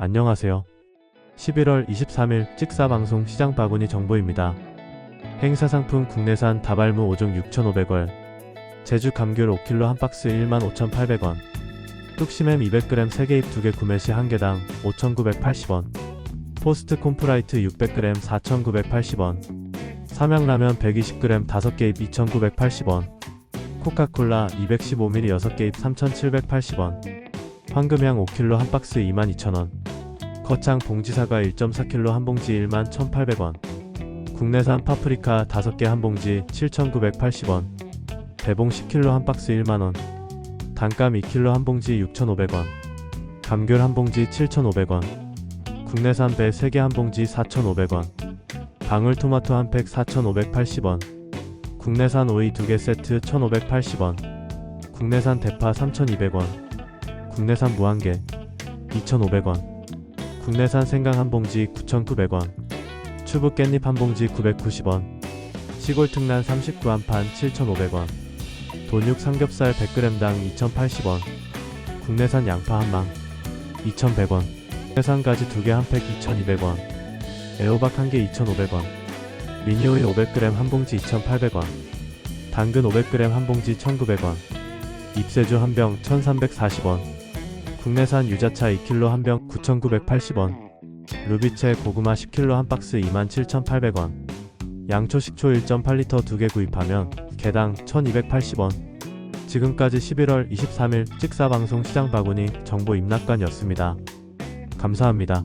안녕하세요. 11월 23일 찍사방송 시장 바구니 정보입니다. 행사 상품 국내산 다발무 5종 6,500원, 제주 감귤 5kg 한 박스 15,800원, 뚝심햄 200g 3개 입 2개 구매 시 1개당 5,980원, 포스트 콤프라이트 600g 4,980원, 삼양라면 120g 5개 입 2,980원, 코카콜라 215ml 6개 입 3,780원, 황금향 5kg 한 박스 22,000원, 거창 봉지 사과 1.4kg 한 봉지 11,800원, 국내산 파프리카 5개 한 봉지 7,980원, 대봉 10kg 한 박스 1만원, 단감 2kg 한 봉지 6,500원, 감귤 한 봉지 7,500원, 국내산 배 3개 한 봉지 4,500원, 방울토마토 한 팩 4,580원, 국내산 오이 2개 세트 1,580원, 국내산 대파 3,200원, 국내산 무한개 2,500원, 국내산 생강 한 봉지 9,900원, 추부 깻잎 한 봉지 990원, 시골 특란 39한 판 7,500원, 돈육 삼겹살 100g당 2,080원, 국내산 양파 한 망 2,100원, 국내산 가지 2개 한 팩 2,200원, 애호박 한 개 2,500원, 미니오일 500g 한 봉지 2,800원, 당근 500g 한 봉지 1,900원, 잎새주 한 병 1,340원, 국내산 유자차 2kg 한 병 9,980원, 루비채 고구마 10kg 한 박스 27,800원, 양초 식초 1.8리터 2개 구입하면 개당 1,280원. 지금까지 11월 23일 찍사방송 시장 바구니 정보 입락관이었습니다. 감사합니다.